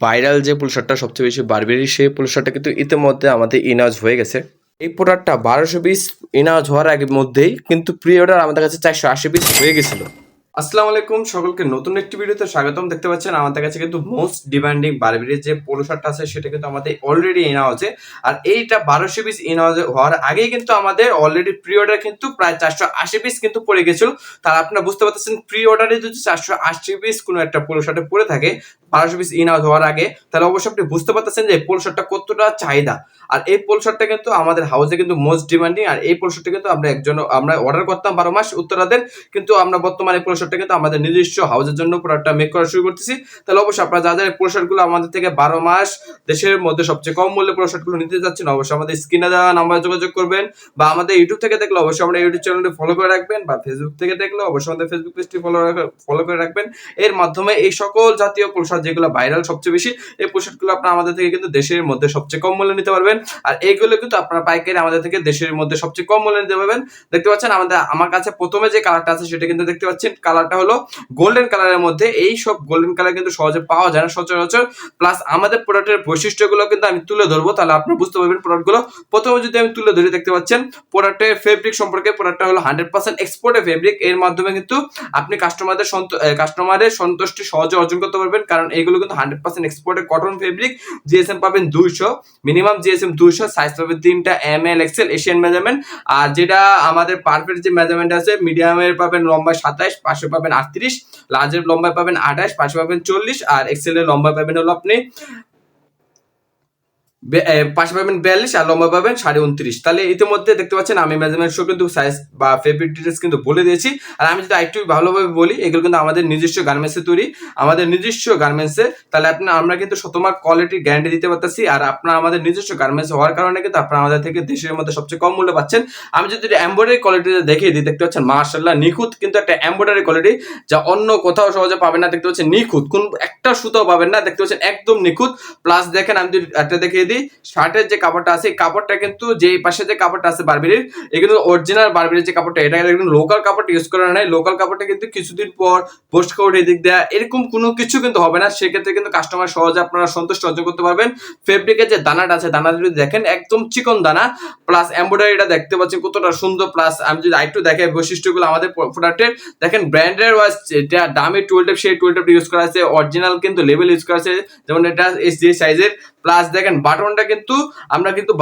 Viral যে পুলশারটা সবচেয়ে বেশি বারবেরি সেই পুলশারটা কিন্তু ইতিমধ্যে আমাদের ইনাজ হয়ে গেছে। এই প্রোডাক্টটা বারোশো পিস ইনাজ হওয়ার আগে মধ্যেই কিন্তু প্রি অর্ডার আমাদের কাছে চারশো আশি পিস হয়ে গেছিল। আসসালামু আলাইকুম, সকলকে নতুন একটি ভিডিওতে স্বাগতম। দেখতে পাচ্ছেন, আমাদের কাছে কিন্তু মোস্ট ডিমান্ডিং বারবেরির যে পোলো আছে, সেটা কিন্তু আমাদের অলরেডি ইনা আছে আর এইটা বারোশো পিস ইনা হওয়ার আগেই কিন্তু আমাদের অলরেডি প্রি অর্ডার কিন্তু প্রায় চারশো আশি পিস কিন্তু পড়ে গেছিল। তার আপনারা বুঝতে পারতেছেন প্রি অর্ডারে যদি চারশো আশি পিস কোনো একটা পোলো পড়ে থাকে বারোশো ইন আউট হওয়ার আগে, তাহলে অবশ্যই আপনি বুঝতে পারতেছেন যে এই পোলো কতটা চাহিদা। আর এই পোলো কিন্তু আমাদের হাউসে কিন্তু মোস্ট ডিমান্ডিং আর এই পোলো কিন্তু আমরা একজন, আমরা অর্ডার করতাম বারো মাস উত্তরাদের, কিন্তু আমরা বর্তমানে পোলো শার্টটা কিন্তু আমাদের নিজস্ব হাউসের জন্য প্রোডাক্টটা মেক করা শুরু করতেছি। তাহলে অবশ্যই আপনারা পোলো শার্টগুলো আমাদের থেকে বারো মাস দেশের মধ্যে সবচেয়ে কম মূল্যে পোলো নিতে যাচ্ছেন, অবশ্যই আমাদের স্ক্রিনে দেওয়া নাম্বারে যোগাযোগ করবেন বা আমাদের ইউটিউব থেকে দেখলে অবশ্যই আমরা ইউটিউব চ্যানেলটি ফলো করে রাখবেন বা ফেসবুক থেকে দেখলে অবশ্যই আমাদের ফেসবুক পেজটি ফলো ফলো করে রাখবেন। এর মাধ্যমে এই সকল জাতীয় পোশাক যেগুলো ভাইরাল সবচেয়ে বেশি, এই পোশাকগুলো আপনারা আমাদের থেকে কিন্তু দেশের মধ্যে সবচেয়ে কম মূল্যে নিতে পারবেন। আর এইগুলো কিন্তু আপনারা পাইকারি আমাদের থেকে দেশের মধ্যে সবচেয়ে কম মূল্যে নিতে পারবেন। দেখতে পাচ্ছেন আমাদের, আমার কাছে প্রথমে যে কালারটা আছে সেটা কিন্তু দেখতে পাচ্ছেন কালারটা হলো গোল্ডেন কালারের মধ্যে এই সব গোল্ডেন কালার কিন্তু সহজে পাওয়া যায় না সচরাচর। প্লাস আমাদের প্রোডাক্টের বৈশিষ্ট্যগুলো কিন্তু আমি তুলে ধরবো, তাহলে আপনারা বুঝতে পারবেন প্রোডাক্টগুলো প্রথমে যদি আমি তুলে ধরি, দেখতে পাচ্ছেন প্রোডাক্টের ফেব্রিক সম্পর্কে প্রোডাক্টটা হলো হান্ড্রেড পার্সেন্ট এক্সপোর্টের ফেব্রিক এর মাধ্যমে কিন্তু আপনি কাস্টমারদের কাস্টমারের সন্তুষ্টি সহজে অর্জন করতে পারবেন। কারণ এগুলো কিন্তু হান্ড্রেড পার্সেন্ট এক্সপোর্টের কটন ফেব্রিক জিএসএম পাবেন দুইশো মিনিমাম জিএসএম দুইশো সাইজ পাবেন তিনটা M L XL Asian measurement আর যেটা আমাদের পারফেক্ট যে মেজারমেন্ট আছে মিডিয়ামের পাবেন লম্বা সাতাইশ পাশে পাবেন আটত্রিশ লার্জের লম্বায় পাবেন আঠাশ পাশে পাবেন চল্লিশ, আর এক্সেলের লম্বায় পাবেন হলো আপনি পাশে পাবেন বিয়াল্লিশ আর লম্বা পাবেন সাড়ে উনত্রিশ। তাহলে ইতিমধ্যে দেখতে পাচ্ছেন আমি মেজারমেন্ট শো কিন্তু সাইজ বা ফেব্রিক ডিটেলস কিন্তু বলে দিয়েছি। আর আমি যদি একটু ভালোভাবে বলি, এগুলো কিন্তু আমাদের নিজস্ব গার্মেন্টসে তৈরি। আমাদের নিজস্ব গার্মেন্টসে তাহলে আপনার আমরা কিন্তু শতমাক কোয়ালিটির গ্যারান্টি দিতে পারতেছি। আর আপনার আমাদের নিজস্ব গার্মেন্টস হওয়ার কারণে কিন্তু আপনারা আমাদের থেকে দেশের মধ্যে সবচেয়ে কম মূল্য পাচ্ছেন। আমি যদি এম্বয়ডারি কোয়ালিটিতে দেখিয়ে দিই, দেখতে পাচ্ছেন মার্শাল্লাহ নিখুঁত কিন্তু একটা এম্বয়ডারি কোয়ালিটি যা অন্য কোথাও সহজে পাবেন না। দেখতে পাচ্ছেন নিখুঁত, কোন একটা সুতাও পাবেন না। দেখতে পাচ্ছেন একদম নিখুঁত। প্লাস দেখেন, আমি যদি একটা দেখিয়ে দিই শার্টের যে কাপড়টা আছে কাপড়টা কিন্তু যে পাশে যে কাপড়টা আছে বারবেরির এগুলো অরিজিনাল বারবেরির যে কাপড়টা, এটা একদম লোকাল কাপড় ইউজ করা নাই। লোকাল কাপড়টা কিন্তু কিছুদিন পর পোস্ট কোড এদিক দেয়া, এরকম কোনো কিছু কিন্তু হবে না। সেক্ষেত্রে কিন্তু কাস্টমার সহজে আপনারা সন্তুষ্ট অর্জন করতে পারবেন। ফেব্রিকের যে দানাটা আছে দানা যদি দেখেন, একদম চিকন দানা প্লাস এমব্রয়ডারিটা দেখতে পাচ্ছেন কতটা সুন্দর প্লাস আমি যদি আরেকটু দেখে বৈশিষ্ট্যগুলো আমাদের প্রোডাক্টের দেখেন ব্র্যান্ডের ওয়াজ যেটা দামি টুয়েল টেপ সেই টুয়েল টেপ ইউজ করা আছে। অরিজিনাল কিন্তু লেভেল ইউজ করা আছে। যেমন এটা যে সাইজের প্লাস দেখেন বাটনটা কিন্তু আমরা কিন্তু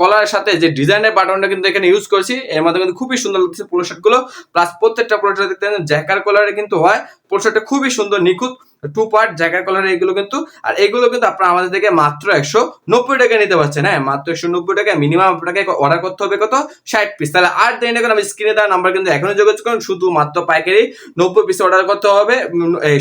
কলার সাথে যে ডিজাইনের বাটনটা কিন্তু এখানে ইউজ করছি। এর মধ্যে কিন্তু খুবই সুন্দর লাগছে পোলো শার্টগুলো প্লাস প্রত্যেকটা পোলো শার্ট দেখতে জ্যাকার কলারে কিন্তু হয়। পোলো শার্টটা খুবই সুন্দর, নিখুঁত। টু পার্ট জ্যাকার কলার এগুলো কিন্তু, আর এগুলো কিন্তু আপনারা আমাদের থেকে মাত্র একশো নব্বই টাকা নিতে পারছেন হ্যাঁ? মাত্র একশো নব্বই টাকা মিনিমাম আপনাকে অর্ডার করতে হবে কত? ষাট পিস তাহলে আর দেরি না আমি স্ক্রিনে দেওয়া নাম্বার কিন্তু এখনও যোগাযোগ করুন শুধু মাত্র পাইকারি নব্বই পিস অর্ডার করতে হবে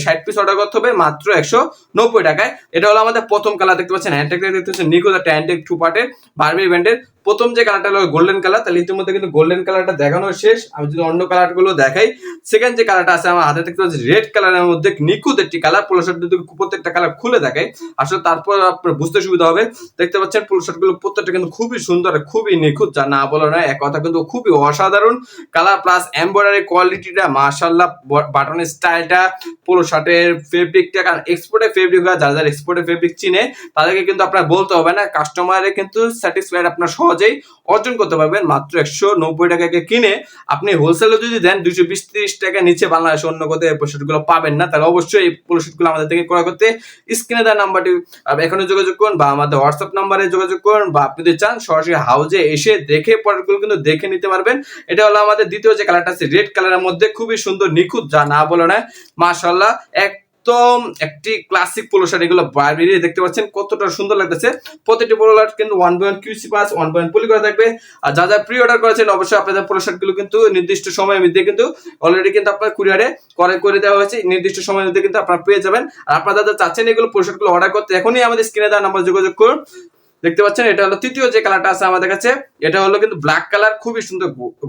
ষাট পিস অর্ডার করতে হবে, মাত্র একশো নব্বই টাকায়। এটা হলো আমাদের প্রথম কালার দেখতে পাচ্ছেন, হ্যান্ডটেক দেখতে পাচ্ছেন নিখোঁজ একটা হ্যান্ডটেক টু পার্টের বারবি ব্যান্ডের প্রথম যে কালারটা হলো গোল্ডেন কালার তাহলে ইতিমধ্যে কিন্তু গোল্ডেন কালারটা দেখানো শেষ। আমি যদি অন্য কালারগুলো দেখাই সেকেন্ড যে কালারটা আছে, আমার হাতে দেখতে পাচ্ছি রেড কালারের মধ্যে নিখুঁত একটি কালার পোলো শার্ট যদি প্রত্যেকটা কালার খুলে দেখাই। আসলে তারপর আপনার বুঝতে সুবিধা হবে। দেখতে পাচ্ছেন পোলো শার্টগুলো প্রত্যেকটা কিন্তু খুবই সুন্দর খুবই নিখুঁত, যা না বলো না এক কথা কিন্তু খুবই অসাধারণ। কালার প্লাস এমব্রয়ডারি কোয়ালিটিটা মাশাল্লাহ বাটনের স্টাইলটা পোলো শার্টের ফেব্রিকটা কারণ এক্সপোর্টের ফেব্রিক যারা যারা এক্সপোর্টের ফেব্রিক চিনে, তাদেরকে কিন্তু আপনার বলতে হবে না। কাস্টমারে কিন্তু স্যাটিসফাইড আপনার সহজেই অর্জন করতে পারবেন। মাত্র একশো নব্বই টাকাকে কিনে আপনি হোলসেলে যদি দেন দুশো বিশ ত্রিশ টাকা নিচে বাংলাদেশে অন্য কোথাও এই পোশাকগুলো পাবেন না। তাহলে অবশ্যই এই পোশাকগুলো আমাদের থেকে ক্রয় করতে স্ক্রিনে দেওয়া নাম্বারটি এখনও যোগাযোগ করুন বা আমাদের হোয়াটসঅ্যাপ নাম্বারে যোগাযোগ করুন বা আপনি যদি চান, সরাসরি হাউজে এসে দেখে প্রোডাক্টগুলো কিন্তু দেখে নিতে পারবেন। এটা হলো আমাদের দ্বিতীয় যে কালারটা আছে রেড কালারের মধ্যে খুবই সুন্দর নিখুঁত, যা না বলে নয়। মাশাল্লাহ এক একদম একটি ক্লাসিক পোলো শার্ট এগুলো বাইরে দেখতে পাচ্ছেন, কতটা সুন্দর লাগতেছে। প্রতিটি পোলো শার্ট কিন্তু one point QC pass one point পুলি করে থাকবে। আর যা যা প্রি অর্ডার করেছেন, অবশ্যই আপনাদের পোলো শার্টগুলো কিন্তু নির্দিষ্ট সময়ের মধ্যে কিন্তু অলরেডি কিন্তু আপনার কুরিয়ারে করে করে দেওয়া হয়েছে। নির্দিষ্ট সময়ের মধ্যে কিন্তু আপনারা পেয়ে যাবেন। আর আপনারা যারা চাচ্ছেন এগুলো পোলো শার্টগুলো অর্ডার করতে, এখনই আমাদের স্ক্রিনে দেওয়া নাম্বার যোগাযোগ করুন। দেখতে পাচ্ছেন, এটা হলো তৃতীয় যে কালারটা আছে আমাদের কাছে, এটা হলো কিন্তু ব্ল্যাক কালার খুবই সুন্দর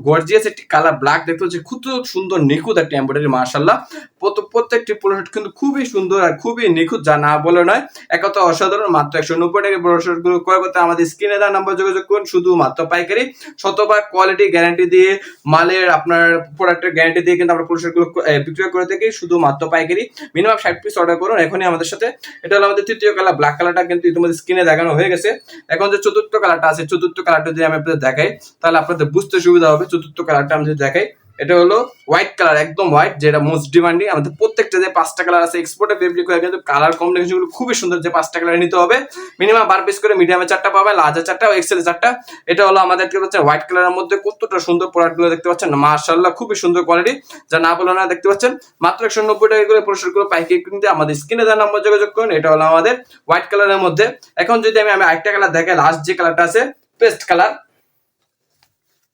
গর্জিয়াস একটি কালার ব্ল্যাক দেখতে পাচ্ছি খুব সুন্দর, নিখুঁত একটি এমব্রয়ডারি মার্শাল্লাহ প্রত্যেকটি পোলোশার্ট কিন্তু খুবই সুন্দর আর খুবই নিখুঁত, যা না বলে নয়। এক অসাধারণ, মাত্র একশো নব্বই টাকা পোলোশার্টগুলো ক্রয় করতে আমাদের স্ক্রিনে দেওয়া নাম্বার যোগাযোগ করুন শুধু মাত্র পাইকারি। শতভাগ কোয়ালিটি গ্যারান্টি দিয়ে মালের আপনার প্রোডাক্টের গ্যারান্টি দিয়ে কিন্তু আমরা পোলোশার্টগুলো বিক্রয় করে থাকি শুধু মাত্র পাইকারি। মিনিমাম ষাট পিস অর্ডার করুন। এখনই আমাদের সাথে, এটা হলো আমাদের তৃতীয় কালার ব্ল্যাক কালারটা কিন্তু ইতিমধ্যে স্ক্রিনে দেখানো হয়ে গেছে। এখন যে চতুর্থ কালারটা আছে, চতুর্থ কালারটা যদি আমি আপনাদের দেখাই, তাহলে আপনাদের বুঝতে সুবিধা হবে, চতুর্থ কালারটা আমি যদি দেখাই। এটা হলো হোয়াইট কালার একদম হোয়াইট যেটা মোস্ট ডিমান্ডিং আমাদের প্রত্যেকটা যে পাঁচটা কালার আছে এক্সপোর্টে ফেব্রিক করে কিন্তু কালার কম্বিনেশনগুলো খুবই সুন্দর যে পাঁচটা কালার নিতে হবে। মিনিমাম বার পিস করে মিডিয়ামে চারটা পাবে লার্জে চারটা এক্সেল চারটা। এটা হলো আমাদের কি হচ্ছে হোয়াইট কালারের মধ্যে কতটা সুন্দর প্রোডাক্টগুলো দেখতে পাচ্ছেন? মার্শাল্লাহ খুবই সুন্দর কোয়ালিটি যা না বলে না, দেখতে পাচ্ছেন, মাত্র একশো নব্বই টাকা করে পুরস্কারগুলো পাইকারি কিনতে আমাদের স্ক্রিনে দেওয়ার নাম্বার যোগাযোগ করুন। এটা হলো আমাদের হোয়াইট কালারের মধ্যে। এখন যদি আমি আমি আরেকটা কালার দেখাই লাস্ট যে কালারটা আছে পেস্ট কালার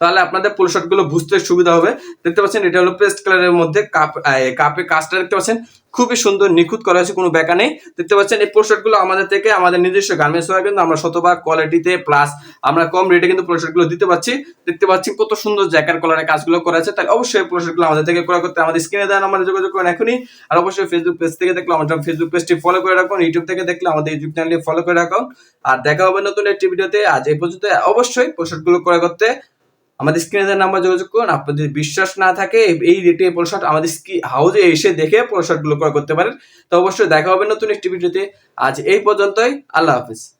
তাহলে আপনাদের পোলো শার্টগুলো বুঝতে সুবিধা হবে। দেখতে পাচ্ছেন, এটা হলো পেস্ট কালারের মধ্যে কাপ কাপে কাজটা দেখতে পাচ্ছেন। খুবই সুন্দর, নিখুঁত করা হয়েছে, কোনো ব্যাকা নেই। দেখতে পাচ্ছেন, এই গুলো আমাদের থেকে আমাদের নিজস্ব গার্মেন্টস হয় কিন্তু আমরা শতভাগ কোয়ালিটিতে প্লাস আমরা কম রেটে কিন্তু পোলো শার্টগুলো দিতে পারছি। দেখতে পাচ্ছি কত সুন্দর জ্যাকার কলারের কাজগুলো করা আছে তাহলে অবশ্যই পোলো গুলো আমাদের থেকে ক্রয় করতে আমাদের স্ক্রিনে দেন আমাদের যোগাযোগ করেন এখনই। আর অবশ্যই ফেসবুক পেজ থেকে দেখলে আমাদের ফেসবুক পেজটি ফলো করে রাখুন। ইউটিউব থেকে দেখলে আমাদের ইউটিউব চ্যানেলটি ফলো করে রাখুন। আর দেখা হবে নতুন একটি ভিডিওতে আজ এই পর্যন্ত অবশ্যই পোলো শার্টগুলো ক্রয় করতে আমাদের স্ক্রিনে নাম্বার যোগাযোগ করুন। আপনাদের বিশ্বাস না থাকে, এই- রেটে পোলশট আমাদের স্কি হাউজে এসে দেখে পোলশটগুলো গুলো ক্রয় করতে পারেন। তো অবশ্যই দেখা হবে নতুন একটি ভিডিওতে আজ এই পর্যন্তই, আল্লাহ হাফিজ।